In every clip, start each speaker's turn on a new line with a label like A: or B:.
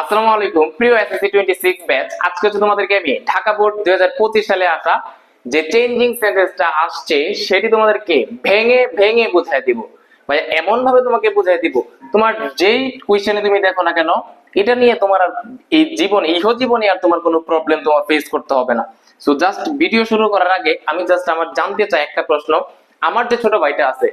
A: আসসালামু আলাইকুম। প্রিয় এসএসসি টোয়েন্টি সিক্স ব্যাচ আজকে হচ্ছে তোমাদেরকে আমি ঢাকা বোর্ড দুই হাজার পঁচিশ সালে আসা যে চেঞ্জিং সেন্টেন্সটা আসছে, সেটি তোমাদেরকে ভেঙে ভেঙে বুঝাই দিব। ভাই এমন ভাবে তোমাকে বুঝাই দিব, তোমার যেই কোয়েশ্চেনে তুমি দেখো না কেন, এটা নিয়ে তোমার আর এই জীবন ইহ জীবনে আর তোমার কোনো প্রবলেম তোমার ফেস করতে হবে না। সো জাস্ট ভিডিও শুরু করার আগে আমি জাস্ট আমার জানতে চাই একটা প্রশ্ন। আমার যে ছোট ভাইটা আছে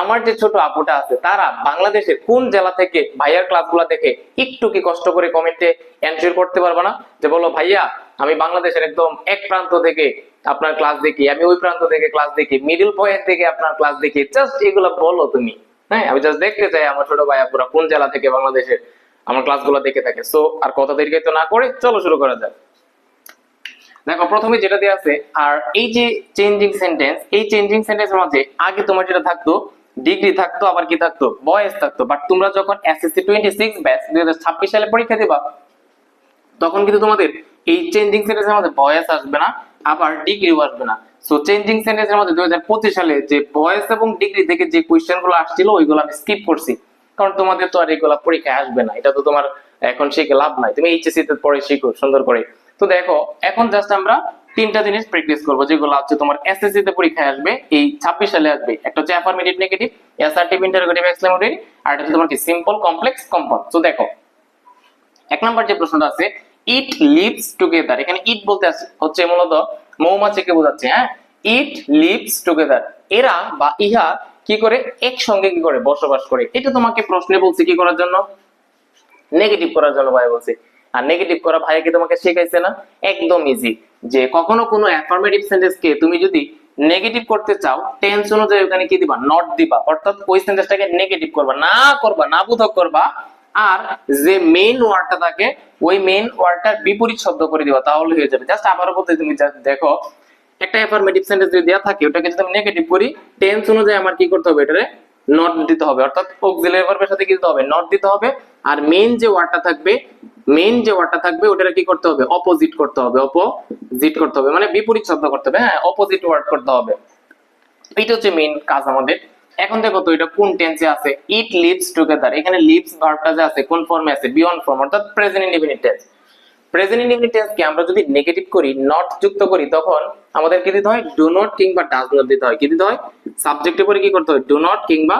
A: আমার যে ছোট আপুটা আছে, তারা বাংলাদেশের কোন জেলা থেকে ভাইয়ার ক্লাসগুলো দেখে একটু কি কষ্ট করে কমেন্টে এনশিওর করতে পারবে না? যে বলো, ভাইয়া, আমি বাংলাদেশের একদম এক প্রান্ত থেকে আপনার ক্লাস দেখি, আমি ওই প্রান্ত থেকে ক্লাস দেখি মিডিল পয়েন্ট থেকে আপনার ক্লাস দেখি জাস্ট এগুলো বলো তুমি। হ্যাঁ আমি জাস্ট দেখতে চাই আমার ছোট ভাইয়া পুরা কোন জেলা থেকে বাংলাদেশের আমার ক্লাসগুলো দেখে থাকে। সো আর কত দেরিকে তো না করে চলো শুরু করা যাক। দেখো, প্রথমে যেটা দেওয়া আছে, আর এই যে চেঞ্জিং সেন্টেন্স এই চেঞ্জিং সেন্টেন্সের মধ্যে আগে তোমার যেটা থাকতো ডিগ্রি থাকতো, আবার কি থাকতো? বয়স থাকতো। বাট তোমরা যখন এসএসসি টোয়েন্টি সিক্স ব্যাচ দুই হাজার ছাব্বিশ সালে পরীক্ষা দিবা, তখন কিন্তু তোমাদের এই চেঞ্জিং সেন্টেন্সের মধ্যে বয়স আসবে না, আবার ডিগ্রিও আসবে না। সো চেঞ্জিং সেন্টেন্সের মধ্যে দুই হাজার পঁচিশ সালে যে বয়স এবং ডিগ্রি থেকে যে কোয়েশ্চেনগুলো আসছিল, ওইগুলো আমি স্কিপ করছি। কারণ তোমাদের তো আর এগুলো পরীক্ষায় আসবে না। এটা তো তোমার এখন শিখে লাভ নাই। তুমি এইচএসসি তে পরে শিখো, সুন্দর করে। তো দেখো, এখন জাস্ট আমরা তিনটা জিনিস প্র্যাকটিস করব, যেগুলো হচ্ছে তোমার এসএসসি তে পরীক্ষায় আসবে, এই ছাব্বিশ সালে আসবে। একটা হচ্ছে affirmative negative assertive interrogative exclamatory আর একটা হচ্ছে তোমার কি সিম্পল কমপ্লেক্স কম্পাউন্ড তো দেখো, এক নম্বর যে প্রশ্নটা আছে ইট লিভস টুগেদার এখানে ইট বলতে হচ্ছে মূলত মৌমাছিকে বোঝাচ্ছে হ্যাঁ? ইট লিভস টুগেদার এরা বা ইহা কি করে? একসঙ্গে কি করে? বসবাস করে। এটা তোমাকে প্রশ্নে বলছে কি করার জন্য? নেগেটিভ করার জন্য ভাই বলছে। আর নেগেটিভ করা ভাই কি তোমাকে শেখাইছে না? একদম ইজি যে কখনো কোনো অ্যাফার্মেটিভ সেন্টেন্স কে তুমি যদি নেগেটিভ করতে চাও টেন্স অনুযায়ী ওখানে কি দিবা? নট দিবা। অর্থাৎ ওই সেন্টেন্সটাকে নেগেটিভ করবা। না করবা, না বোধক করবা। আর যে মেইন ওয়ার্ডটা থাকে, ওই মেইন ওয়ার্ডটার বিপরীত শব্দ করে দিবা, তাহলে হয়ে যাবে। জাস্ট আবারও বলতে তুমি দেখো, একটা অ্যাফার্মেটিভ সেন্টেন্স যদি দেওয়া থাকে, ওটাকে যদি আমি নেগেটিভ করি টেন্স অনুযায়ী আমার কি করতে হবে এটারে নট দিতে হবে। অর্থাৎ অক্সিলারি ভার্বের সাথে কি দিতে হবে? নট দিতে হবে। আর মেইন যে ওয়ার্ডটা থাকবে মেইন যে ওয়ার্ডটা থাকবে ওটারে কি করতে হবে? অপোজিট করতে হবে। অপোজিট করতে হবে। মানে বিপরীত শব্দ করতে হবে। হ্যাঁ অপোজিট ওয়ার্ড করতে হবে। এটা হচ্ছে মেইন কাজ আমাদের। এখন দেখো তো, এটা কোন টেন্সে আছে? ইট লিভস টুগেদার এখানে লিভস ভার্বটা যে আছে, কোন ফর্মে আছে? বিয়ন্ড ফর্ম অর্থাৎ present indefinite tense present indefinite টেন্সকে আমরা যদি নেগেটিভ করি নট যুক্ত করি, তখন আমাদের কি দিতে হয় ডু নট কিংবা ডাজ নট দিতে হয়। কি দিতে হয়? সাবজেক্টের পরে কি করতে হয়? ডু নট কিংবা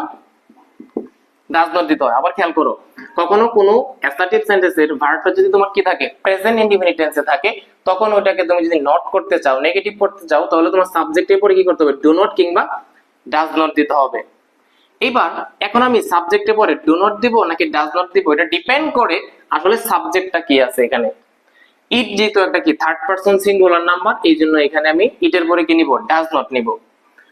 A: ডাজ নট দিতে হয়। আবার খেয়াল করো, কখনো কোনো অ্যাসার্টিভ সেন্টেন্সের ভার্বটা যদি তোমার কি থাকে? প্রেজেন্ট ইনডিফিনিট টেন্সে থাকে, তখন ওটাকে তুমি যদি নট করতে চাও নেগেটিভ করতে চাও, তাহলে তোমার সাবজেক্টের পরে কি করতে হবে? ডু নট কিংবা ডাজ নট দিতে হবে। এবার, এখন আমি সাবজেক্টে পরে ডু নট দিব নাকি ডাজ নট দিব, এটা ডিপেন্ড করে আসলে সাবজেক্টটা কি আছে এখানে। ইট যেহেতু একটা কি থার্ড পারসন সিঙ্গুলার নাম্বার এই জন্য এখানে আমি ইটের পরে কি নিব? ডাজ নট নিব।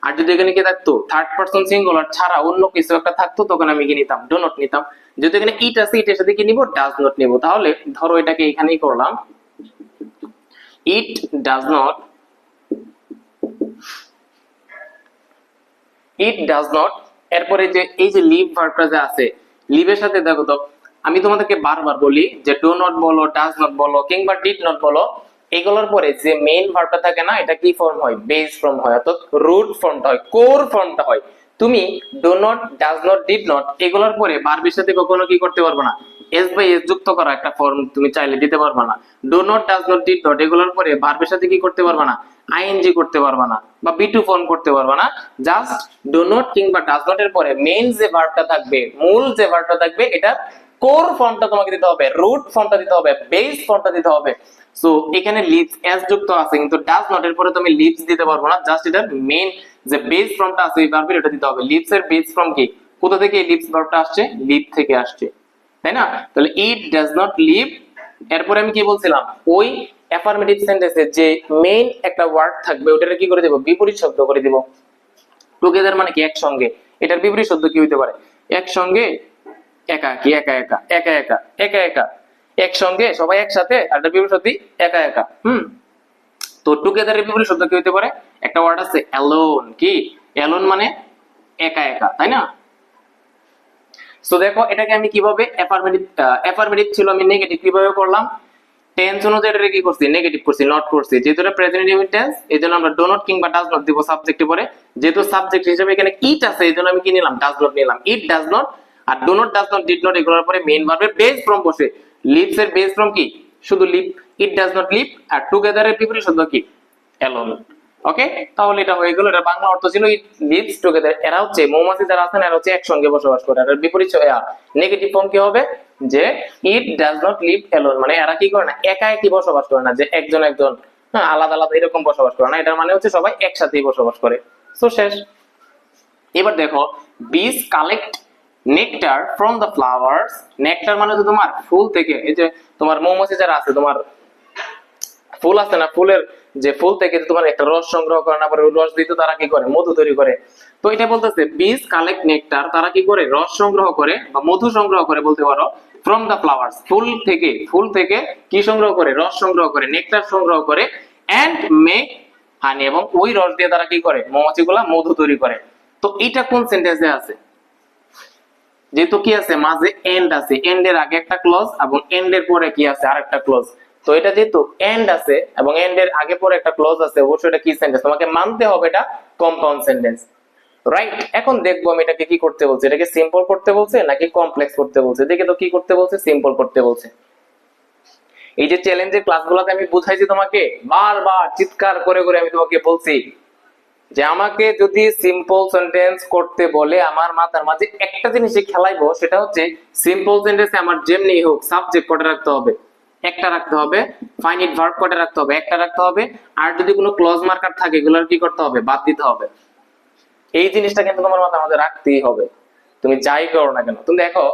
A: আর যদি এখানে কি থাকতো? থার্ড পারসন সিঙ্গুলার ছাড়া অন্য কিছু একটা থাকতো, তখন আমি কি নিতাম? ডো নট নিতাম। যেহেতু এখানে ইট আছে ইটের সাথে কি নিব? ডাজ নট নিব। তাহলে ধরো এটাকে এখানেই করলাম। It does not it does not এরপরে যে এই যে লিভ ভার্বটা যে আছে লিভের সাথে দেখো তো আমি তোমাদেরকে বারবার বলি যে ডো নট বলো ডাজ নট বলো কিংবা ডিড নট বলো এগুলোর পরে যে মেইন ভার্বটা থাকে না, এটা কি ফর্ম হয়? বেস ফর্ম হয়, অর্থাৎ রুট ফর্মটা হয় কোর ফর্মটা হয়। তুমি do not does not did not এগুলোর পরে ভার্বের সাথে কখনো কি করতে পারবে না? এস বাই এস যুক্ত করা একটা ফর্ম তুমি চাইলে দিতে পারবে না। Do not does not did not এগুলোর পরে ভার্বের সাথে কি করতে পারবে না? আইএনজি করতে পারবে না, বা বি টু ফর্ম করতে পারবে না। জাস্ট ডো নট কিংবা ডাজ নট এর পরে মেইন যে ভার্বটা থাকবে, মূল যে ভার্বটা থাকবে, এটা কোর ফর্মটা তোমাকে দিতে হবে, রুট ফর্মটা দিতে হবে, বেস ফর্মটা দিতে হবে। সো এখানে লিভস এস যুক্ত আছে, কিন্তু ডাজ নট এর পরে তুমি লিভস দিতে পারব না জাস্ট এটা মেইন যে বেস ফর্মটা আছে, এই ভার্বের এটা দিতে হবে। লিভস এর বেস ফর্ম কি? কোথা থেকে এই লিভস ভার্বটা আসছে? লিভ থেকে আসছে। তাই না? তাহলে ইট ডাজ নট লিভ এরপরে আমি কি বলছিলাম? ওই অ্যাফার্মেটিভ সেন্টেন্সে যে মেইন একটা ওয়ার্ড থাকবে, ওটারে কি করে দেব? বিপরীত শব্দ করে দিব। টুগেদার মানে কি? একসঙ্গে। এটার বিপরীত শব্দ কি হতে পারে? একসঙ্গে একা কি একা একা একা একা একা একা একসঙ্গে সবাই একসাথে আর এটার বিপরীত শব্দ একা একা। হুম? তো টুগেদারের বিপরীত শব্দ কি হতে পারে? একটা ওয়ার্ড আছে অ্যালোন কি? অ্যালোন মানে একা একা, তাই না? সো দেখো, এটাকে আমি কীভাবে অ্যাফার্মেটিভ অ্যাফার্মেটিভ ছিল, আমি নেগেটিভ কীভাবে করলাম? টেন্স অনুযায়ী এটাকে কি করছি? নেগেটিভ করছি নট করছি। যেহেতু এটা প্রেজেন্ট টেন্স এই জন্য আমরা ডো নট কিংবা ডাজ নট দিব সাবজেক্টে পরে। যেহেতু সাবজেক্ট হিসেবে এখানে ইট আছে, এই জন্য আমি কি নিলাম? ডাজ নট নিলাম। It does not R do not does not did not এগুলোর পরে মেইন ভার্বের বেস ফর্ম বসে। লিভস এর বেস ফর্ম কি? শুধু live it does not live R together এর প্রিপোজিশন শব্দ কি? অ্যালোন ওকে তাহলে এটা হয়ে গেল, এটা বাংলা অর্থ ছিল ইট লিভস টুগেদার এরা হচ্ছে মৌমাছি যারা আছেন, এরা হচ্ছে একসঙ্গে বসবাস করে। আর বিপরীত নেগেটিভ ফর্ম কি হবে? যে it does not live alone মানে এরা কি করে না? একা একই বসবাস করে না, যে একজন একজন। হ্যাঁ আলাদা আলাদা এরকম বসবাস করে না। এটার মানে হচ্ছে সবাই একসাথেই বসবাস করে। তো শেষ। এবার দেখো bees collect nectar from the flowers nectar মানে হচ্ছে তোমার ফুল থেকে, এই যে তোমার মৌমাছি যারা আছে, তোমার ফুল আছে না, ফুলের যে ফুল থেকে তোমার একটা রস সংগ্রহ করে না, পরে রস দিতে তারা কি করে? মধু তৈরি করে। তো এটা বলতেছে বিস কালেক্ট নেকটার তারা কি করে? রস সংগ্রহ করে বা মধু সংগ্রহ করে বলতে পারো ফ্রম দ্য ফ্লাওয়ার্স ফুল থেকে ফুল থেকে কি সংগ্রহ করে? রস সংগ্রহ করে নেকটার সংগ্রহ করে এন্ড মেক হানি এবং ওই রস দিয়ে তারা কি করে? মৌমাছিগুলা মধু তৈরি করে। তো এটা কোন সেন্টেন্সে আছে? যেহেতু কি আছে, মাঝে এন্ড আছে। এন্ড এর আগে একটা ক্লজ এবং এন্ড এর পরে কি আছে, আরেকটা ক্লজ তো এটা যেহেতু এন্ড আছে এবং এন্ড এর আগে পরে একটা ক্লজ আছে, অবশ্যই এটা কি সেন্টেন্স তোমাকে মানতে হবে এটা কম্পাউন্ড সেন্টেন্স রাইট এখন দেখব আমি এটাকে কি করতে বলছে? এটাকে সিম্পল করতে বলছে নাকি কমপ্লেক্স করতে বলছে? দেখে তো কি করতে বলছে? সিম্পল করতে বলছে। এই যে চ্যালেঞ্জের ক্লাসগুলোতে আমি বুঝাইছি তোমাকে, বারবার চিৎকার করে করে আমি তোমাকে বলছি যে আমাকে যদি সিম্পল সেন্টেন্স করতে বলে, আমার মাথার মাঝে একটা জিনিস খেলাইবো, সেটা হচ্ছে সিম্পল সেন্টেন্সে আমার যেমনি হোক সাবজেক্ট কটা রাখতে হবে? একটা রাখতে হবে ফাইনিট ভার্ব কটা রাখতে হবে? একটা রাখতে হবে, আর যদি কোনো ক্লজ মার্কার থাকে, এগুলোর কি করতে হবে? বাদ দিতে হবে। এই জিনিসটা কিন্তু তোমার মাথার মাঝে রাখতেই হবে। তুমি যাই করো না কেন, তুমি দেখো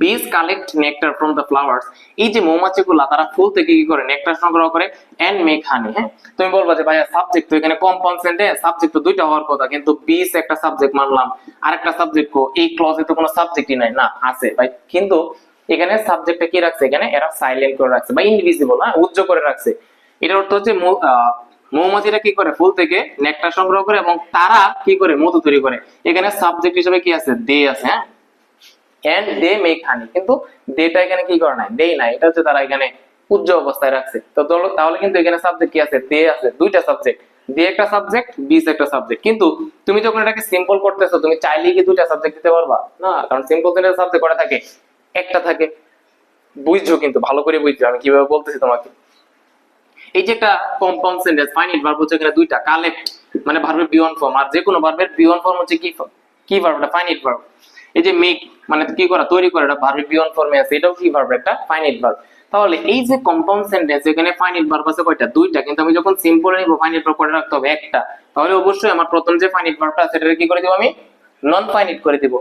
A: bees collect nectar from the flowers এই যে মৌমাছিগুলা, তারা ফুল থেকে কি করে? নেকটার সংগ্রহ করে এন্ড মেক হানি হ্যাঁ? তুমি বলবা যে, ভাইয়া সাবজেক্ট তো এখানে কম্পাউন্ড সেন্টেন্স সাবজেক্ট তো দুইটা হওয়ার কথা, কিন্তু বিজ একটা সাবজেক্ট মানলাম। আরেকটা সাবজেক্ট কো, এই ক্লজে তো কোনো সাবজেক্টই নাই, না, আছে, ভাই। কিন্তু এখানে সাবজেক্টটা কি রাখছে? এখানে এরা সাইলেন্ট করে রাখছে, বা ইনভিজিবল হ্যাঁ? উজ্জ্ব করে রাখছে। এটার অর্থ হচ্ছে মৌমাছিরা কি করে? ফুল থেকে নেকটার সংগ্রহ করে এবং তারা কি করে? মধু তৈরি করে। এখানে সাবজেক্ট হিসেবে কি আছে? দে আছে হ্যাঁ? এন্ড দে মেক হানি কিন্তু দেটা এখানে কি করে নাই? দেই নাই। এটা হচ্ছে তারা এখানে উজ্জ্বল অবস্থায় রাখছে। তো তাহলে কিন্তু এখানে সাবজেক্ট কি আছে? দে আছে। দুইটা সাবজেক্ট দে একটা সাবজেক্ট বিস একটা সাবজেক্ট কিন্তু তুমি যখন এটাকে সিম্পল করতেছো, তুমি চাইলেই কি দুইটা সাবজেক্ট দিতে পারবা? না, কারণ সিম্পল সেন্টেন্স সাবজেক্ট কটা থাকে? একটা থাকে। বুঝছ কিন্তু, ভালো করে বুঝছ। আমি কীভাবে বলতেছি তোমাকে? এই যে একটা কম্পাউন্ড সেন্টেন্স ফাইনাইট ভার্ব হচ্ছে এখানে দুইটা। কালেক্ট মানে ভার্বের বিয়ন ফর্ম আর যে কোনো ভার্বের বিয়ন ফর্ম হচ্ছে কি? কি ভার্ব এটা ফাইনাইট ভার্ব এই যে মেক মানে কি করা, তৈরি করা, এটা ভার্বের বিয়ন ফর্মে আছে, এটাও কি ভার্ব একটা ফাইনাইট ভার্ব তাহলে এই যে কম্পাউন্ড সেন্টেন্স এখানে ফাইনাইট ভার্ব আছে কয়টা? দুইটা। কিন্তু আমি যখন সিম্পল নিব ফাইনাইট ভার্ব করে রাখতে হবে একটা। তাহলে অবশ্যই আমার প্রথম যে ফাইনাইট ভার্বটা আছে সেটা কি করে দিব আমি? নন ফাইনাইট করে দিব।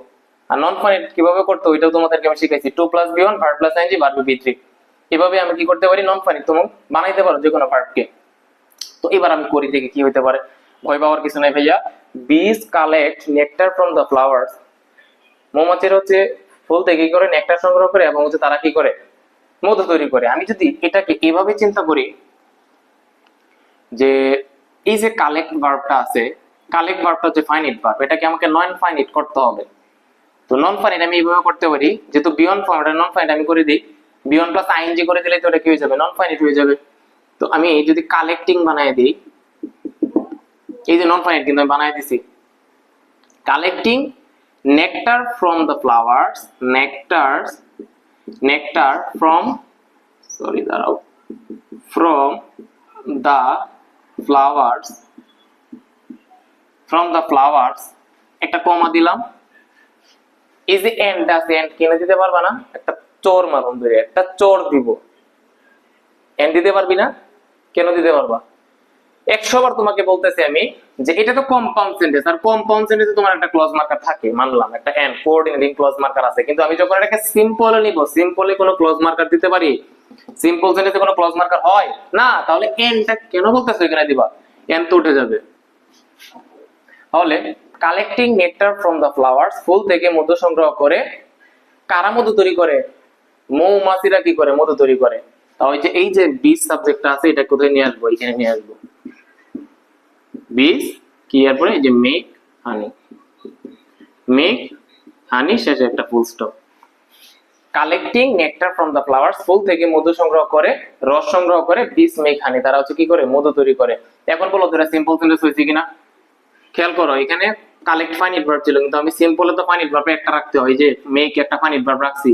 A: আর নন ফাইনাইট কীভাবে করতে ওইটাও তোমাদেরকে আমি শিখাইছি। To plus being verb plus ing verb V three এভাবে আমি কি করতে পারি? নন ফাইনাইট তুমি বানাইতে পারো যে কোনো ভার্বকে তো এবার আমি করি দেখি কি হতে পারে। ভয় পাওয়ার কিছু নাই ভাইয়া। Bees collect nectar from the flowers মৌমাছির হচ্ছে ফুল থেকে কি করে? নেকটার সংগ্রহ করে এবং হচ্ছে তারা কি করে? মধু তৈরি করে। আমি যদি এটাকে এভাবে চিন্তা করি যে এই যে কালেক্ট ভার্বটা আছে কালেক্ট ভার্বটা হচ্ছে ফাইনিট ভার্ব এটাকে আমাকে নন ফাইনিট করতে হবে। তো নন ফাইনিট আমি এইভাবে করতে পারি, যেহেতু বিয়ন ফর্ম এটা নন ফাইনিট আমি করে দিই বিয়ন প্লাস আইএনজি করে দিলে তো এটা কি হয়ে যাবে? নন ফাইনিট হয়ে যাবে। তো আমি যদি কালেক্টিং বানায় দিই, এই যে নন ফাইনিট কিন্তু আমি বানায় দিছি। Collecting nectar from the flowers nectars nectar from sorry দাঁড়াও from the flowers from the flowers একটা কমা দিলাম। যে এন্ড আছে এন্ড কিনে দিতে পারবা না? একটা চোর মারুন ধরে, একটা চোর দিব। এন্ড দিতে পারবি না? কেন দিতে পারবা? একশো বার তোমাকে বলতেছি আমি যে এটা তো কম্পাউন্ড সেন্টেন্স আর কম্পাউন্ড সেন্টেন্সে তোমার একটা মার্কার থাকে, মানলাম, একটা কোঅর্ডিনেটিং মার্কার আছে, কিন্তু আমি যখন এটাকে সিম্পলে নিব কোনো মার্কার দিতে পারি? সিম্পল সেন্টেন্সে কোনো মার্কার হয়? না, তাহলে কেন বলতেছো এখানে দিবা? তো উঠে যাবে। তাহলে কালেক্টিং ফ্রম ফ্লাওয়ার্স ফুল থেকে মধু সংগ্রহ করে কারা মধু তৈরি করে? মৌমাছিরা কি করে মধু তৈরি করে? তাহলে এই যে বীজ সাবজেক্টটা আছে, এটা কোথায় নিয়ে আসব? এখানে নিয়ে আসব। বীজ কি এরপরে যে মেক হানি মেক হানি শেষে একটা full stop collecting nectar from the flowers ফুল থেকে মধু সংগ্রহ করে, রস সংগ্রহ করে বীজ মেক হানি তারা হচ্ছে কি করে? মধু তৈরি করে। এখন বলো, তোরা সিম্পল সেন্টেন্স হয়েছে কিনা? খেয়াল করো, এখানে কালেক্ট ফাইনিট ভার্ব ছিল, কিন্তু আমি সিম্পলে তো ফাইনিট ভার্ব একটা রাখতে হয় যে মেক একটা ফাইনিট ভার্ব রাখছি।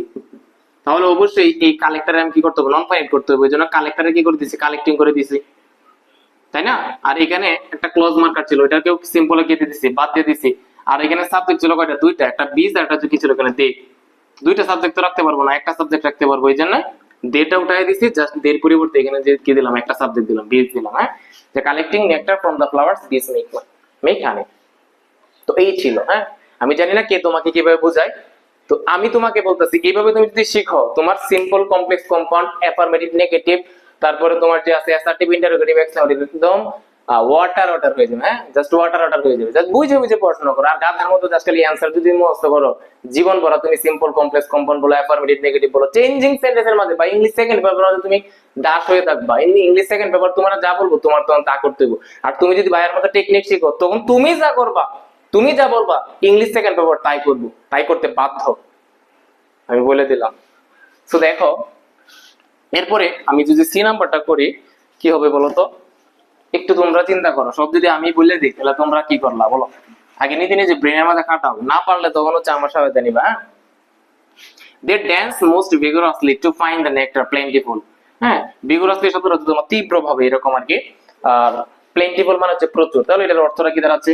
A: তাহলে অবশ্যই এই কালেক্টরে আমি কি করতে হবে? নন ফাইনাইট করতে হবে, ওই জন্য কালেক্টরে কি করে দিছি? কালেক্টিং করে দিছি। তাই না? আর এখানে একটা ক্লোজ মার্কার ছিল, ওইটাকেও সিম্পল কেটে দিছি, বাদ দিয়ে দিছি। আর এখানে সাবজেক্ট ছিল কয়টা? দুইটা, একটা বিজ আর একটা কি ছিল এখানে দে দুইটা সাবজেক্ট তো রাখতে পারব না, একটা সাবজেক্ট রাখতে পারব, এই জন্য ডেটা উঠাই দিছি জাস্ট দের পরিবর্তে এখানে যে কি দিলাম, একটা সাবজেক্ট দিলাম বিজ দিলাম হ্যাঁ? যে collecting nectar from the flowers bees make make honey তো এই ছিল হ্যাঁ? আমি জানি না কে তোমাকে কীভাবে বোঝায়। তো আমি তোমাকে বলতেছি, এইভাবে তুমি যদি শিখো, তোমার simple complex compound affirmative negative তারপরে তোমার যে আছে অ্যাসার্টিভ ইন্টারোগেটিভ এক্সপ্লোরেটিভ একদম ওয়াটার ওয়াটার হয়ে যাবে হ্যাঁ? জাস্ট ওয়াটার ওয়াটার হয়ে যাবে। জাস্ট বুঝে বুঝে পড়াশোনা করো, আর গাধার মতো জাস্ট খালি অ্যান্সার যদি মুখস্থ করো, জীবন ভরা তুমি সিম্পল কমপ্লেক্স কম্পাউন্ড বলো অ্যাফার্মেটিভ নেগেটিভ বলো চেঞ্জিং সেন্টেন্সের মধ্যে বা ইংলিশ সেকেন্ড পেপার মধ্যে তুমি দাস হয়ে থাকবা ইংলিশ সেকেন্ড পেপার তোমার যা বলব, তোমার তখন তা করতে হবে আর তুমি যদি বাইরের মতো টেকনিক শিখো, তখন তুমি যা করবা, তুমি যা বলবা ইংলিশ সেকেন্ড পেপার তাই করব, তাই করতে বাধ্য। আমি বলে দিলাম। তো দেখো এরপরে আমি যদি সি নাম্বারটা করি, কি হবে বলো তো একটু তোমরা চিন্তা করো। সব যদি আমি বলে দিই, তাহলে তোমরা কি করলা বলো? আগে নিজে নিজে ব্রেনের মাঝে খাটাও না পারলে তখন হচ্ছে আমার সাথে নিবা হ্যাঁ? They dance most vigorously to find the nectar plentiful হ্যাঁ? vigorously শব্দটা হচ্ছে তোমার তীব্রভাবে এরকম আর কি। আর প্লেন্টিফুল মানে হচ্ছে প্রচুর। তাহলে এটার অর্থটা কি দাঁড়াচ্ছে?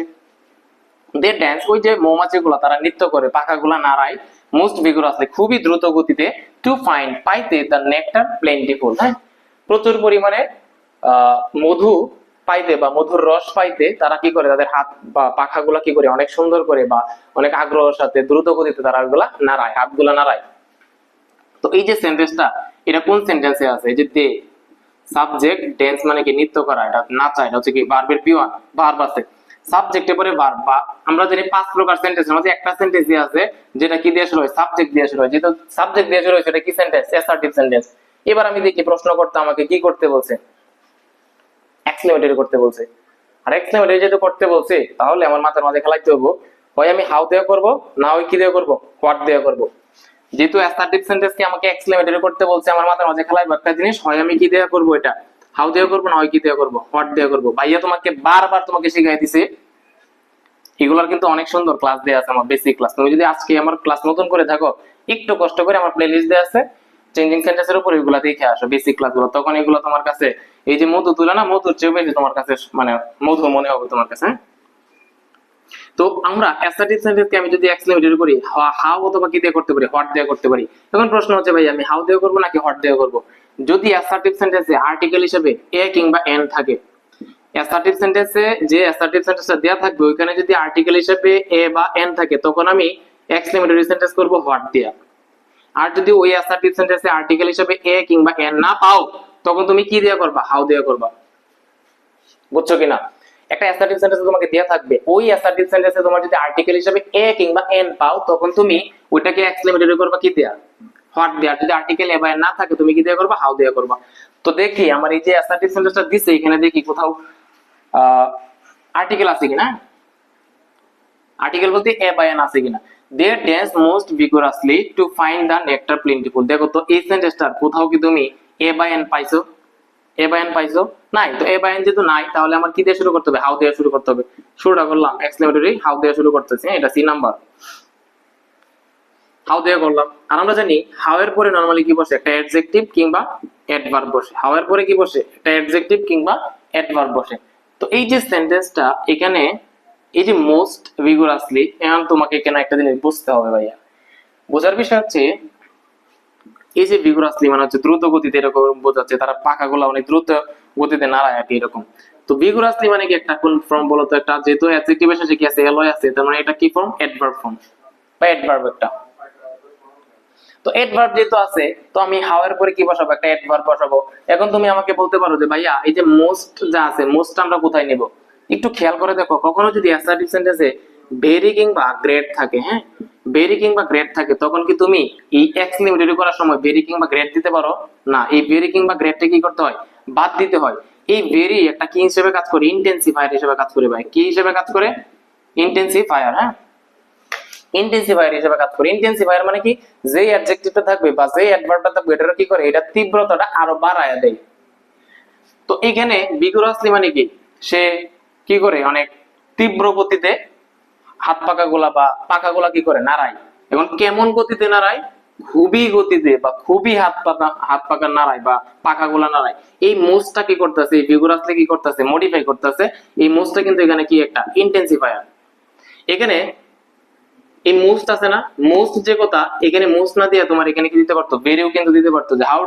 A: দে ড্যান্স ওই যে মৌমাছিগুলা, তারা নৃত্য করে, পাখাগুলা নাড়ায়। মোস্ট vigorously, খুবই দ্রুত গতিতে টু ফাইন্ড পাইতে দ্য নেকটার প্লেন্টিফুল হ্যাঁ? প্রচুর পরিমাণে মধু পাইতে বা মধুর রস পাইতে তারা কি করে? তাদের হাত বা পাখাগুলা কি করে? অনেক সুন্দর করে বা অনেক আগ্রহের সাথে দ্রুত গতিতে তারা ওগুলা নাড়ায়, হাতগুলা নাড়ায়। তো এই যে সেন্টেন্সটা এটা কোন সেন্টেন্সে আছে? যে দে সাবজেক্ট ড্যান্স মানে কি? নৃত্য করা, এটা নাচা, এটা হচ্ছে কি ভার্বের পিওয়ান ভার্ব আছে। সাবজেক্টের পরে ভার্ব বা আমরা জানি পাঁচ প্রকার সেন্টেন্সের মধ্যে একটা সেন্টেন্স দিয়ে আছে, যেটা কি দিয়ে শুরু হয়? সাবজেক্ট দিয়ে শুরু হয়। যেহেতু সাবজেক্ট দিয়ে শুরু হয় সেটা কি সেন্টেন্স অ্যাসার্টিভ সেন্টেন্স এবার আমি দেখি প্রশ্ন করতে আমাকে কি করতে বলছে? এক্সক্লেমেটরি করতে বলছে। আর এক্সক্লেমেটরি যেহেতু করতে বলছে, তাহলে আমার মাথার মাঝে খেলাইতে হব হয় আমি হাউ দেওয়া করব, না ওই কি দেওয়া করব? হোয়াট দেওয়া করব। যেহেতু অ্যাসার্টিভ সেন্টেন্স কি আমাকে এক্সক্লেমেটরি করতে বলছে, আমার মাথার মাঝে খেলাইবো একটা জিনিস, হয় আমি কি দেওয়া করব এটা? হাউ দেওয়া করব না হয় কি দেওয়া করব? হোয়াট দেওয়া করব? ভাইয়া তোমাকে বারবার তোমাকে শিখাই দিছে। এগুলোর কিন্তু অনেক সুন্দর ক্লাস দেওয়া আছে, আমার বেসিক ক্লাস তুমি যদি আজকে আমার ক্লাস নতুন করে থাকো, একটু কষ্ট করে আমার প্লেলিস্ট দেওয়া আছে চেঞ্জিং সেন্টেন্সের উপর এগুলো দেখে আসো বেসিক ক্লাসগুলো তখন এগুলো তোমার কাছে, এই যে মধু তুলে না, মধুর চেয়ে বেশি তোমার কাছে মানে মধু মনে হবে তোমার কাছে হ্যাঁ? তো আমরা অ্যাসার্টিভ সেন্টেন্সকে আমি যদি এক্সক্লেমেটরি করি হাউ অথবা কি দিয়ে করতে পারি? হোয়াট দিয়ে করতে পারি? তখন প্রশ্ন হচ্ছে ভাই, আমি হাউ দিয়ে করব নাকি হোয়াট দিয়ে করব? যদি অ্যাসার্টিভ সেন্টেন্সে আর্টিকেল হিসেবে এ কিংবা এন থাকে। অ্যাসার্টিভ সেন্টেন্সে যে অ্যাসার্টিভ সেন্টেন্সটা দেওয়া থাকবে, ওইখানে যদি আর্টিকেল হিসেবে এ বা এন থাকে, তখন আমি এক্সক্লেমেটরি সেন্টেন্স করব হোয়াট দিয়া। আর যদি ওই অ্যাসার্টিভ সেন্টেন্সে আর্টিকেল হিসেবে এ কিংবা এন না পাও, তখন তুমি কি দিয়া করবা? হাউ দিয়া করবা। বুঝছ কিনা? একটা অ্যাসার্টিভ সেন্টেন্স তোমাকে দেওয়া থাকবে, ওই অ্যাসার্টিভ সেন্টেন্সে তোমার যদি আর্টিকেল হিসেবে এ কিংবা এন পাও, তখন তুমি ওইটাকে এক্সক্লেমেটরি করবা কি দেয়া? হোয়াট দেয়া যদি আর্টিকেল এ বা এন না থাকে তুমি কি দেয়া করবা? হাউ দেয়া করবা? তো দেখি আমার এই যে অ্যাসার্টিভ সেন্টেন্সটা দিছে এখানে দেখি কোথাও আর্টিকেল আছে কিনা? আর্টিকেল বলতে এ বা এন আছে কিনা? They dance most vigorously to find the nectar plentiful দেখো তো এই সেন্টেন্সটার কোথাও কি তুমি এ বা এন পাইছো? এ বা এন পাইছো? নাই। তো এ বা এন যেহেতু নাই তাহলে আমার কি দিয়ে শুরু করতে হবে? হাউ দিয়ে শুরু করতে হবে? শুরুটা করলাম। এক্সক্লেমেটরি হাউ দিয়ে শুরু করতেছি। হ্যাঁ, এটা সি নাম্বার হাউ দিয়ে করলাম। আর আমরা জানি হাউ এর পরে নরমালি কি বসে? একটা অ্যাডজেক্টিভ কিংবা অ্যাডভার্ব বসে। হাউ এর পরে কি বসে? একটা অ্যাডজেক্টিভ কিংবা অ্যাডভার্ব বসে। তো এই যে সেন্টেন্সটা এখানে এই যে মোস্ট ভিগোরাসলি এখন তোমাকে এখানে একটা জিনিস বুঝতে হবে ভাইয়া? বোঝার বিষয় হচ্ছে, এই যে ভিগোরাসলি মানে হচ্ছে দ্রুত গতিতে এরকম বোঝাচ্ছে, তারা পাখাগুলো অনেক দ্রুত গতিতে নাড়ায় আর কি এরকম। তো ভিগোরাসলি মানে কি একটা কোন ফর্ম বলতো একটা যেহেতু অ্যাডজেক্টিভ এসেছে, কি আছে? এলয় আছে, তার মানে এটা কি ফর্ম অ্যাডভার্ব ফর্ম বা অ্যাডভার্ব একটা। তো অ্যাডভার্ব যেহেতু আছে, তো আমি হাউ এর পরে কি বসাবো? একটা অ্যাডভার্ব বসাবো। এখন তুমি আমাকে বলতে পারো যে, ভাইয়া, এই যে মোস্ট যা আছে মোস্ট আমরা কোথায় নেব? একটু খেয়াল করে দেখো, কখনো যদি অ্যাসার্টিভ সেন্টেন্সে ভেরি কিংবা গ্রেট থাকে হ্যাঁ? ভেরি কিংবা গ্রেট থাকে, তখন কি তুমি এই এক্সক্লেমেটরি করার সময় ভেরি কিংবা গ্রেট দিতে পারো? না, এই ভেরি কিংবা গ্রেটটা কি করতে হয়? বাদ দিতে হয়। এই ভেরি একটা কি হিসেবে কাজ করে? ইন্টেন্সিফায়ার হিসেবে কাজ করে ভাই। কি হিসেবে কাজ করে? ইন্টেন্সিফায়ার হ্যাঁ? ইন্টেন্সিফায়ার হিসেবে কাজ করে। ইন্টেন্সিফায়ার মানে কি? যে অ্যাডজেক্টিভটা থাকবে বা যে অ্যাডভার্বটা থাকবে এটা কি করে? এটা তীব্রতাটা আরও বাড়ায় দেয়। তো এখানে বিগুরাসলি মানে কি? সে কি করে? অনেক তীব্র গতিতে হাত পাকা গুলা বা পাকা গুলা কি করে? নাড়ায়। এখন কেমন গতিতে নাড়ায়? খুবই গতিতে বা খুবই হাত পাকা হাত পাকা নাড়ায় বা পাকা গুলা নাড়ায়। এই মোজটা কি করতেছে? এই কি করতেছে? মডিফাই করতেছে। এই মোজটা কিন্তু এখানে কি একটা? ইন্টেন্সিফায়ার এখানে এই মোস্ট আছে না? মোস্ট যে কথা, এখানে মোস্ট না দিয়ে তোমার এখানে কি দিতে পারতো? ভেরিও কিন্তু দিতে পারতো যে how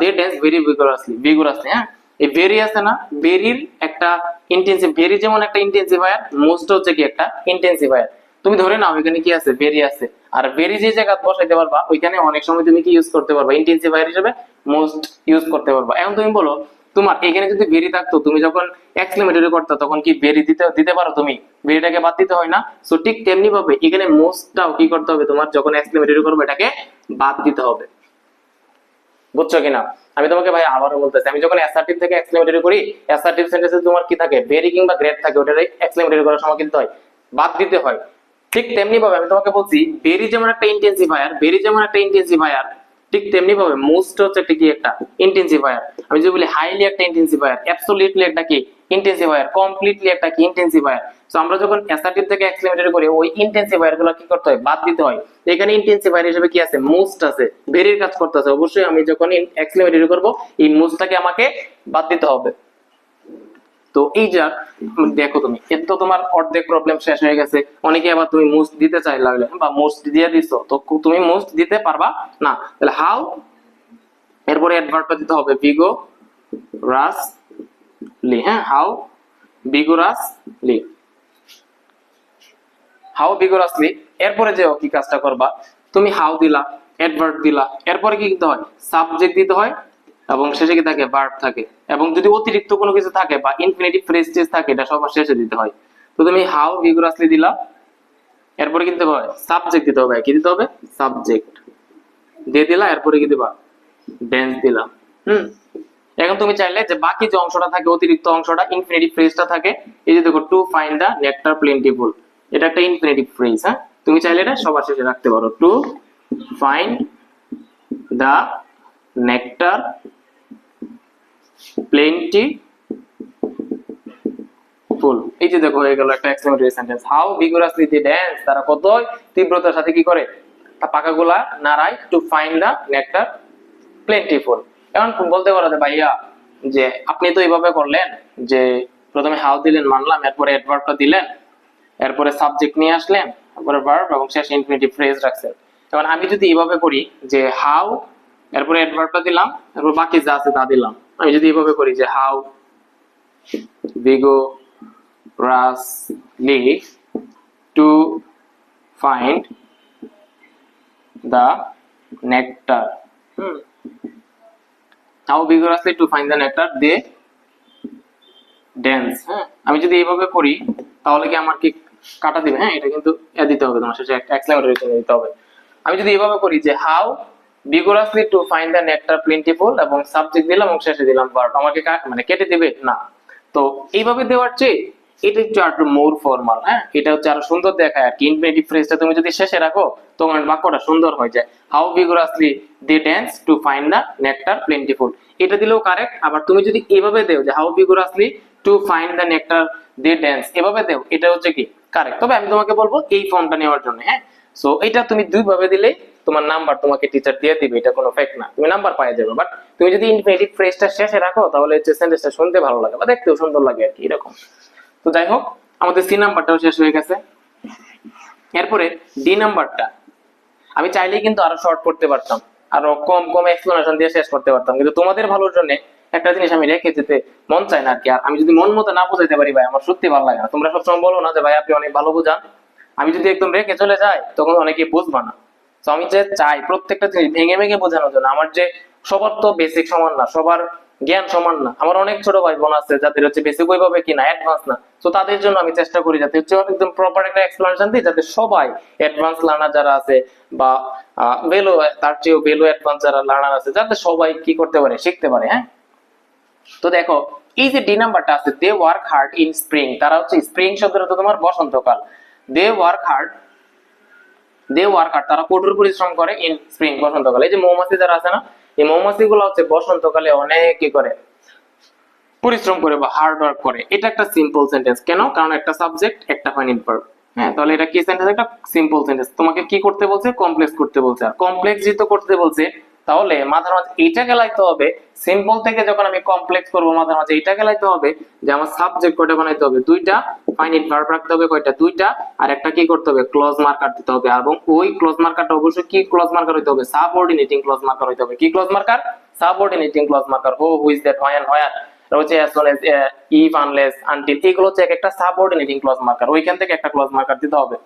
A: they dance very vigorously vigorously হ্যাঁ? এই ভেরি আছে না? ভেরির একটা ইন্টেন্সিভ ভেরি যেমন একটা ইন্টেন্সিফায়ার মোস্ট হচ্ছে কি একটা ইন্টেন্সিফায়ার তুমি ধরে নাও, এখানে কি আছে? ভেরি আছে। আর ভেরি যে জায়গা বসাইতে পারবা, ওইখানে অনেক সময় তুমি কি ইউজ করতে পারবা? ইন্টেন্সিফায়ার হিসেবে মোস্ট ইউজ করতে পারবা। এখন তুমি বলো তোমার এখানে যদি ভেরি থাকতো, তুমি যখন এক্সক্লেমেটরি করতে, তখন কি ভেরি দিতে দিতে পারো তুমি? ভেরিটাকে বাদ দিতে হয় না। সো ঠিক তেমনি ভাবে এখানে মোস্টটাও কি করতে হবে তোমার? যখন এক্সক্লেমেটরি করবে, এটাকে বাদ দিতে হবে। বুঝছ কিনা? আমি তোমাকে ভাই আবারও বলতেছি, আমি যখন অ্যাসার্টিভ থেকে এক্সক্লেমেটরি করি অ্যাসার্টিভ সেন্টেন্সে তোমার কি থাকে? ভেরি কিংবা গ্রেট থাকে, ওটার এক্সক্লেমেটরি করার সময় কিন্তু হয়। বাদ দিতে হয়। ঠিক তেমনি ভাবে আমি তোমাকে বলছি, বেরি যেমন একটা ইন্টেন্সিফায়ার বেরি যেমন একটা ইন্টেন্সিফায়ার ঠিক তেমনি ভাবে মোস্ট হচ্ছে একটা কি একটা ইন্টেন্সিফায়ার আমি যদি বলি হাইলি একটা ইন্টেন্সিফায়ার অ্যাবসলিউটলি একটা কি ইন্টেন্সিফায়ার কমপ্লিটলি একটা কি ইন্টেন্সিফায়ার সো আমরা যখন অ্যাসার্টিভ থেকে এক্সক্লেমেটরি করি ওই ইন্টেন্সিফায়ারগুলো কি করতে হয়? বাদ দিতে হয়। এখানে ইন্টেন্সিফায়ার হিসেবে কি আছে? মোস্ট আছে। ভেরির কাজ করতে আছে। অবশ্যই আমি যখন এক্সক্লেমেটরি করব, এই মোস্টটাকে আমাকে বাদ দিতে হবে। তো এই যা দেখো তুমি, এর তো তোমার অর্ধেক প্রবলেম শেষ হয়ে গেছে। অনেকে আবার তুমি মোস্ট দিতে চাই লাগলে বা মোস্ট দিয়ে দিছো, তো তুমি মোস্ট দিতে পারবা না। তাহলে হাউ? এরপরে অ্যাডভার্বটা দিতে হবে, বিগো রাস লি হ্যাঁ? হাউ? বিগোরাস লি। হাউ বিগোরাসলি এরপরে যে কি কাজটা করবা। তুমি হাউ দিলা অ্যাডভার্ব দিলা, এরপরে কি দিতে হয়? সাবজেক্ট দিতে হয় এবং শেষে কি থাকে? ভার্ব থাকে। এবং যদি অতিরিক্ত কোনো কিছু থাকে বা ইনফিনিটিভ ফ্রেজ টেজ থাকে, এটা সবার শেষে দিতে হয়। তো তুমি হাউ ভিগোরাসলি দিলা, এরপরে কিন্তু সাবজেক্ট দিতে হবে। কি দিতে হবে? সাবজেক্ট দিয়ে দিলা, এরপরে কি দিবা? ড্যান্স দিলা। হুম? এখন তুমি চাইলে যে বাকি যে অংশটা থাকে, অতিরিক্ত অংশটা ইনফিনিটিভ ফ্রেজটা থাকে, এই যে দেখো to find the nectar plentiful এটা একটা ইনফিনিটিভ ফ্রেজ হ্যাঁ? তুমি চাইলে এটা সবার শেষে রাখতে পারো। To find the nectar plentiful এই যে দেখো, হয়ে গেল একটা exclamatory sentence how vigorously they dance তারা কত তীব্রতার সাথে কি করে? তা পাকাগুলা নাড়ায় to find the nectar plentiful এখন বলতে পারো যে, ভাইয়া, যে আপনি তো এইভাবে করলেন, যে প্রথমে হাউ দিলেন, মানলাম, এরপরে অ্যাডভার্বটা দিলেন, এরপরে সাবজেক্ট নিয়ে আসলেন, তারপরে ভার্ব এবং শেষ ইনফিনিটিভ ফ্রেজ রাখছেন। এখন আমি যদি এইভাবে করি, যে হাউ এরপরে অ্যাডভার্বটা দিলাম, এরপর বাকি যা আছে তা দিলাম। আমি যদি এইভাবে করি যে how vigorously to find the nectar hmm. how vigorously to find the nectar they dance হ্যাঁ আমি যদি এইভাবে করি তাহলে কি আমার কি কাটা দিবে? হ্যাঁ এটা কিন্তু এ দিতে হবে তোমার শেষে এক্সক্লেমেটরি চিহ্ন দিতে হবে। আমি যদি এইভাবে করি যে how vigorously to find the nectar plentiful এবং সাবজেক্ট দিলাম এবং শেষে দিলাম ভার্ব আমাকে মানে কেটে দিবে? না। তো এইভাবে দেওয়ার চেয়ে এটা একটু আরও মোর ফর্মাল হ্যাঁ? এটা হচ্ছে আরও সুন্দর দেখায় আর কি। ইনফিনিটিভ ফ্রেজটা তুমি যদি শেষে রাখো তখন বাক্যটা সুন্দর হয়ে যায়। How vigorously they dance to find the nectar plentiful এটা দিলেও কারেক্ট আবার তুমি যদি এভাবে দেও যে how vigorously to find the nectar they dance এভাবে দেও, এটা হচ্ছে কি? কারেক্ট তবে আমি তোমাকে বলব এই ফর্মটা নেওয়ার জন্য হ্যাঁ? সো এটা তুমি দুই ভাবে দিলে তোমার নাম্বার তোমাকে টিচার দিয়ে দিবে, এটা কোনো ফেক না। তুমি নাম্বার পাওয়া যাবে বাট তুমি যদি ইনফিনিটিভ ফ্রেজটা শেষে রাখো, তাহলে হচ্ছে সেন্টেন্সটা শুনতে ভালো লাগে বা দেখতেও সুন্দর লাগে আর কি, এরকম। তো যাই হোক, আমাদের সি নাম্বারটাও শেষ হয়ে গেছে। এরপরে ডি নাম্বারটা আমি চাইলেই কিন্তু আরও শর্ট করতে পারতাম, আরও কম কম এক্সপ্লেনেশন দিয়ে শেষ করতে পারতাম, কিন্তু তোমাদের ভালোর জন্য একটা জিনিস আমি রেখে যেতে মন চায় না আর কি, আর আমি যদি মন মতো না বোঝাইতে পারি ভাই, আমার সত্যি ভালো লাগে না। তোমরা সবসময় বলো না যে ভাই, আপনি অনেক ভালো বোঝান। আমি যদি একদম রেখে চলে যাই, তখন অনেকে বুঝবা না। তো আমি যে চাই প্রত্যেকটা জিনিস ভেঙে ভেঙে বোঝানোর জন্য, আমার যে সবার তো বেসিক সমান না, সবার জ্ঞান সমান না। আমার অনেক ছোট ভাই বোন আছে, যাদের হচ্ছে বেসিক ওইভাবে কি না অ্যাডভান্স না। তো তাদের জন্য আমি চেষ্টা করি যাতে হচ্ছে একদম প্রপার একটা এক্সপ্লেনেশন দিই যাতে সবাই অ্যাডভান্স লার্নার যারা আছে বা ভেলো তার চেয়েও ভেলো অ্যাডভান্স যারা লার্নার আছে, যাতে সবাই কি করতে পারে, শিখতে পারে হ্যাঁ? তো দেখো, এই যে ডি নাম্বারটা আছে they work hard in spring তারা হচ্ছে স্প্রিং শব্দটা তো তোমার বসন্তকাল। They work hard they work hard তারা কঠোর পরিশ্রম করে ইন স্প্রিং বসন্তকালে। এই যে মৌমাছি যারা আছে না, এই মৌমাছি গুলো হচ্ছে বসন্তকালে অনেক করে? পরিশ্রম করে বা হার্ড ওয়ার্ক করে। এটা একটা সিম্পল সেন্টেন্স কেন? কারণ একটা সাবজেক্ট একটা ফাইনাল ভার্ব হ্যাঁ তাহলে এটা কি সেন্টেন্স একটা সিম্পল সেন্টেন্স তোমাকে কি করতে বলছে? কমপ্লেক্স করতে বলছে। আর কমপ্লেক্স যেহেতু করতে বলছে তাহলে মাথার মাঝে এইটা গেলাইতে হবে। সিম্পল থেকে যখন আমি কমপ্লেক্স করব মাথার মাঝে এইটা গেলাইতে হবে যে আমার সাবজেক্ট কয়টা বানাইতে হবে। দুইটা ফাইনাইট ভার্ব রাখতে হবে কয়টা? দুইটা, আর একটা কি করতে হবে? ক্লজ মার্কার দিতে হবে। এবং ওই ক্লজ মার্কারটা অবশ্যই কি ক্লজ মার্কার হইতে হবে? সাবঅর্ডিনেটিং ক্লজ মার্কার হইতে হবে। কি clause marker subordinating clause marker who who is that when where হচ্ছে as well as if unless until এগুলো হচ্ছে এক একটা সাবঅর্ডিনেটিং ক্লজ মার্কার ওইখান থেকে একটা ক্লজ মার্কার দিতে হবে।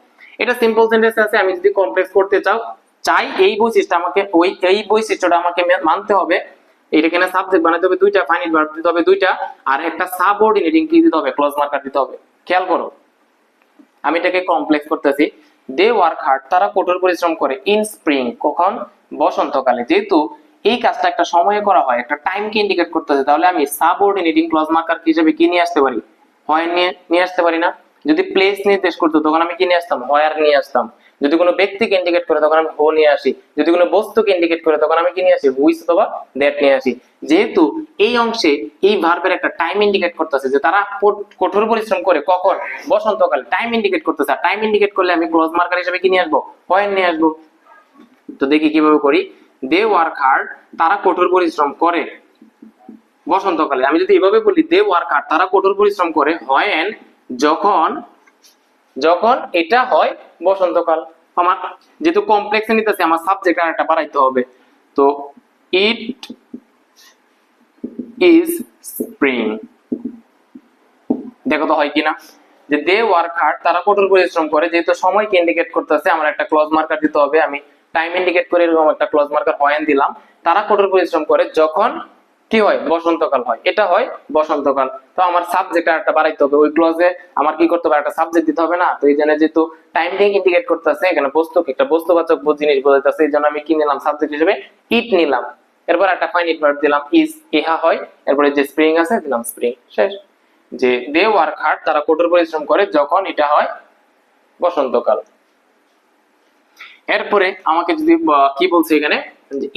A: এটা সিম্পল সেন্টেন্স আছে। আমি যদি কমপ্লেক্স করতে চাও চাই এই বৈশিষ্ট্য আমাকে, ওই, এই বৈশিষ্ট্যটা আমাকে মানতে হবে। এটা এখানে সাবজেক্ট বানাতে হবে, দুইটা ফাইনাইট ভার্ব দিতে হবে, দুইটা। আর একটা সাবঅর্ডিনেটিং কি দিতে হবে ক্লজ মার্কার দিতে হবে। খেয়াল করো। আমি এটাকে কমপ্লেক্স করতেছি। দে ওয়ার্ক হার্ড তারা কঠোর পরিশ্রম করে। ইন স্প্রিং কখন? বসন্তকালে। যেহেতু এই কাজটা একটা সময়ে করা হয়, একটা টাইমকে ইন্ডিকেট করতেছে, তাহলে আমি সাবঅর্ডিনেটিং ক্লজ মার্কার হিসেবে কি নিয়ে আসতে পারি? হয় নিয়ে নিয়ে আসতে পারি না? যদি প্লেস নির্দেশ করতো, তখন আমি কি নিয়ে আসতাম? হোয়ার নিয়ে আসতাম। যদি কোনো ব্যক্তিকে ইন্ডিকেট করে, তখন আমি হো নিয়ে আসি। যদি কোনো বস্তুকে ইন্ডিকেট করে, তখন আমি কি নিয়ে আসি? হুইস অথবা দ্যাট নিয়ে আসি। যেহেতু এই অংশে এই ভার্বের একটা টাইম ইন্ডিকেট করতেছে যে তারা কঠোর পরিশ্রম করে, কখন? বসন্তকালে। টাইম ইন্ডিকেট করতেছে। আর টাইম ইন্ডিকেট করলে আমি ক্লোজ মার্কার হিসেবে কি নিয়ে আসব? পয়েন্ট নিয়ে আসব। তো দেখি কীভাবে করি। দে ওয়ার্ক হার্ড তারা কঠোর পরিশ্রম করে। বসন্তকালে। আমি যদি এভাবে বলি দে ওয়ার্ক হার্ড তারা কঠোর পরিশ্রম করে। হয় যখন যখন এটা হয় বসন্তকাল, আমার যেহেতু কমপ্লেক্সে নিতেছে, আমার সাবজেক্ট আর একটা বাড়াইতে হবে। তো ইট ইজ স্প্রিং দেখো তো হয় কিনা? যে দে ওয়ার্ক হার্ড তারা কঠোর পরিশ্রম করে, যেহেতু সময়কে ইন্ডিকেট করতেছে, আমার একটা ক্লজ মার্কার দিতে হবে, আমি টাইম ইন্ডিকেট করে এরকম একটা ক্লজ মার্কার হয়েন দিলাম, তারা কঠোর পরিশ্রম করে, যখন কি হয়? বসন্তকাল হয়। এটা হয় বসন্তকাল। তো আমার সাবজেক্ট একটা বাড়াইতে হবে। ওই ক্লজে আমার কি করতে হবে? একটা সাবজেক্ট দিতে হবে না? তো এই জন্য যেহেতু টাইম দিয়ে ইন্ডিকেট করতেছে এখানে বস্তু একটা বস্তুবাচক জিনিস বোঝাইতেছে, এই জন্য আমি কি নিলাম? সাবজেক্ট হিসেবে ইট নিলাম। এরপর একটা ফাইনাইট ভার্ব দিলাম ইজ ইহা হয়। এরপরে যে স্প্রিং আছে, দিলাম স্প্রিং শেষ। যে দে ওয়ার্ক হার্ড তারা কঠোর পরিশ্রম করে যখন এটা হয় বসন্তকাল। এরপরে আমাকে যদি কি বলছে এখানে?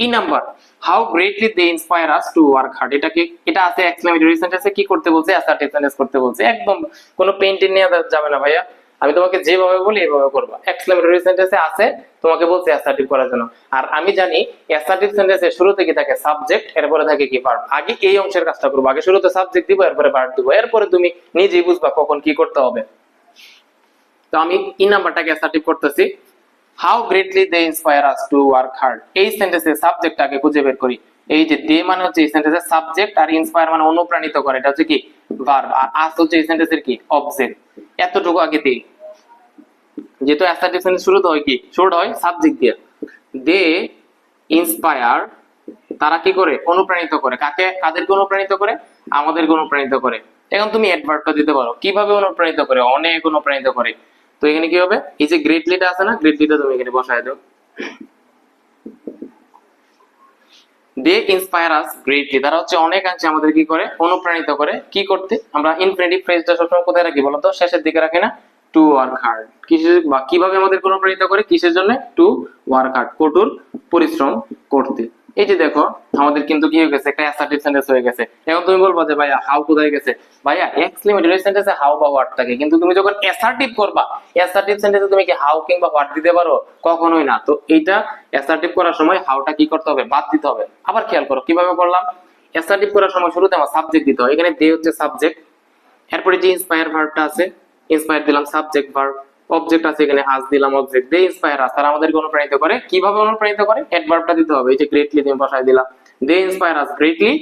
A: E number how greatly they inspire us to work hard এটাকে, এটা আছে এক্সক্লেমেটরি সেন্টেন্সে কি করতে বলছে? অ্যাসার্টিভ সেন্টেন্স করতে বলছে। একদম কোনো পেইন্টিং নিয়ে যাবে না ভাইয়া। আমি তোমাকে যেভাবে বলি, এভাবে করবা। এক্সক্লেমেটরি সেন্টেন্সে আছে, তোমাকে বলছে অ্যাসার্টিভ করার জন্য। আর আমি জানি অ্যাসার্টিভ সেন্টেন্সের শুরুতে কি থাকে সাবজেক্ট এরপরে থাকে কি ভার্ব আগে এই অংশের কাজটা করব। আগে শুরুতে সাবজেক্ট দিব, এরপরে ভার্ব দিব। এরপরে তুমি নিজেই বুঝবা কখন কি করতে হবে। তো আমি ই নাম্বারটাকে অ্যাসার্টিভ করতেছি। How greatly they inspire us to work hard এই সেন্টেন্সের সাবজেক্টটাকে খুঁজে বের করি। এই যে দে মানে হচ্ছে এই সেন্টেন্সের সাবজেক্ট আর ইন্সপায়ার মানে অনুপ্রাণিত করে। এটা হচ্ছে কি? ভার্ব আর আস হচ্ছে এই সেন্টেন্সের কি? অবজেক্ট এতটুকু আগে দিই। যেহেতু অ্যাসার্টিভ সেন্টেন্স শুরুতে হয় কি? শুরুটা হয় সাবজেক্ট দিয়ে। দে ইন্সপায়ার তারা কি করে? অনুপ্রাণিত করে। কাকে? কাদেরকে অনুপ্রাণিত করে? আমাদেরকে অনুপ্রাণিত করে। এখন তুমি অ্যাডভার্বটা দিতে পারো। কীভাবে অনুপ্রাণিত করে? অনেক অনুপ্রাণিত করে। তো এখানে কি হবে? এই যে গ্রেটলিটা আছে না গ্রেটলিটা তুমি এখানে বসায় দাও। দে ইন্সপায়ার আস গ্রেটলি তারা হচ্ছে অনেকাংশে আমাদের কি করে? অনুপ্রাণিত করে। কি করতে? আমরা ইনফিনিটিভ ফ্রেজটা সবসময় কোথায় রাখি বলতো? শেষের দিকে রাখি না? টু ওয়ার্ক হার্ড কিসের বা কীভাবে আমাদের অনুপ্রাণিত করে? কিসের জন্য? টু ওয়ার্ক হার্ড কঠোর পরিশ্রম করতে। এই যে দেখো, আমাদের কিন্তু কি হয়ে গেছে? একটা অ্যাসার্টিভ সেন্টেন্স হয়ে গেছে। এখন তুমি বলব যে, ভাইয়া হাউ কোথায় গেছে? ভাইয়া এক্সক্লেমেটরি সেন্টেন্সে হাউ বা হোয়াট থাকে। কিন্তু তুমি যখন অ্যাসার্টিভ করবা অ্যাসার্টিভ সেন্টেন্সে তুমি কি হাউ কিংবা হোয়াট দিতে পারো? কখনোই না। তো এইটা অ্যাসার্টিভ করার সময় হাউটা কি করতে হবে? বাদ দিতে হবে। আবার খেয়াল করো, কীভাবে করলাম? অ্যাসার্টিভ করার সময় শুরুতে আমার সাবজেক্ট দিতে হয়। এখানে দে হচ্ছে সাবজেক্ট এরপরে যে ইন্সপায়ার ভার্বটা আছে ইন্সপায়ার দিলাম সাবজেক্ট ভার্ব অবজেক্ট আছে এখানে আজ দিলাম অবজেক্ট দে ইন্সপায়ার আস তারা আমাদেরকে অনুপ্রাণিত করে। কীভাবে অনুপ্রাণিত করে? অ্যাডভার্বটা দিতে হবে, এই যে গ্রেটলি তুমি বসায় দিলাম। দে ইন্সপায়ার আস গ্রেটলি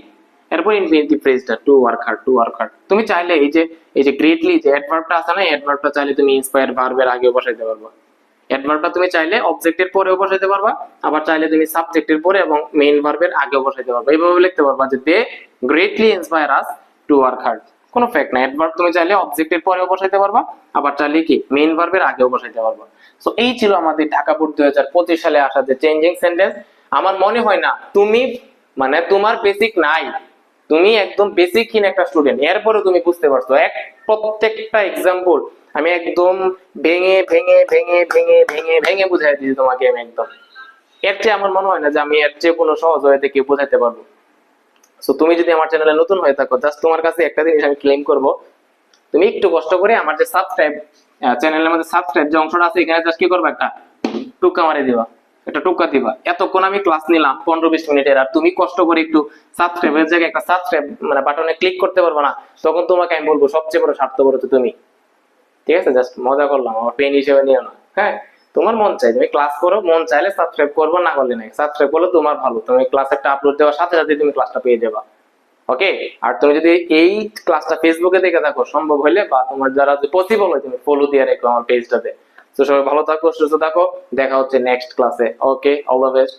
A: এরপর infinitive ফ্রেজটা to work hard to work hard তুমি চাইলে এই যে এই যে গ্রেটলি যে অ্যাডভার্বটা আছে না অ্যাডভার্বটা চাইলে তুমি ইন্সপায়ার ভার্বের আগে বসাইতে পারবা। অ্যাডভার্বটা তুমি চাইলে অবজেক্টের পরেও বসাইতে পারবা, আবার চাইলে তুমি সাবজেক্টের পরে এবং মেইন ভার্বের আগেও বসাইতে পারবা। এইভাবে লিখতে পারবা যে they greatly inspire us to work hard কোনো ফ্যাক্ট না অ্যাডভার্ব তুমি চাইলে অবজেক্টের পরেও বসাইতে পারবা, আবার চাইলে কি মেইন ভার্বের আগেও বসাইতে পারবা। সো এই ছিল আমাদের ঢাকা বোর্ড দুই হাজার পঁচিশ সালে আসা যে চেঞ্জিং সেন্টেন্স আমার মনে হয় না, তুমি মানে তোমার বেসিক নাই। তুমি একদম বেসিক বেসিকহীন একটা স্টুডেন্ট এরপরে তুমি বুঝতে পারছ, এক প্রত্যেকটা এক্সাম্পল আমি একদম ভেঙে ভেঙে ভেঙে ভেঙে ভেঙে ভেঙে বুঝাই দিয়েছি তোমাকে আমি একদম। এর চেয়ে আমার মনে হয় না যে আমি এর চেয়ে কোনো সহজ হয়ে থেকে বোঝাতে পারব। সো তুমি যদি আমার চ্যানেলে নতুন হয়ে থাকো জাস্ট তোমার কাছে একটা জিনিস আমি ক্লেম করব। তুমি একটু কষ্ট করে আমার যে সাবস্ক্রাইব চ্যানেলের মধ্যে সাবস্ক্রাইব যে অংশটা আছে, এখানে জাস্ট কি করবে একটা? টুকা মারে দিবা। একটা টুকা দিবা। এতক্ষণ আমি ক্লাস নিলাম, পনেরো বিশ মিনিটের, আর তুমি কষ্ট করে একটু সাবস্ক্রাইবের জায়গায় একটা সাবস্ক্রাইব মানে বাটনে ক্লিক করতে পারবে না, তখন তোমাকে আমি বলব সবচেয়ে বড় স্বার্থপর তো তুমি। ঠিক আছে? জাস্ট মজা করলাম, আমার পেন হিসেবে নিও না। হ্যাঁ? তোমার মন চাই, তুমি ক্লাস করো, মন চাইলে সাবস্ক্রাইব করব, না করলে নাই। সাবস্ক্রাইব করলে তোমার ভালো। তুমি ক্লাস একটা আপলোড দেওয়ার সাথে সাথে তুমি ক্লাসটা পেয়ে যাবা। ওকে আর তুমি যদি এই ক্লাসটা ফেসবুকে দেখে থাকো, সম্ভব হলে বা তোমার যারা পসিবল হয়, তুমি ফলো দিয়ে রেখো আমার পেজটাতে তো সবাই ভালো থাকো, সুস্থ থাকো। দেখা হচ্ছে নেক্সট ক্লাসে ওকে অল দ্য বেস্ট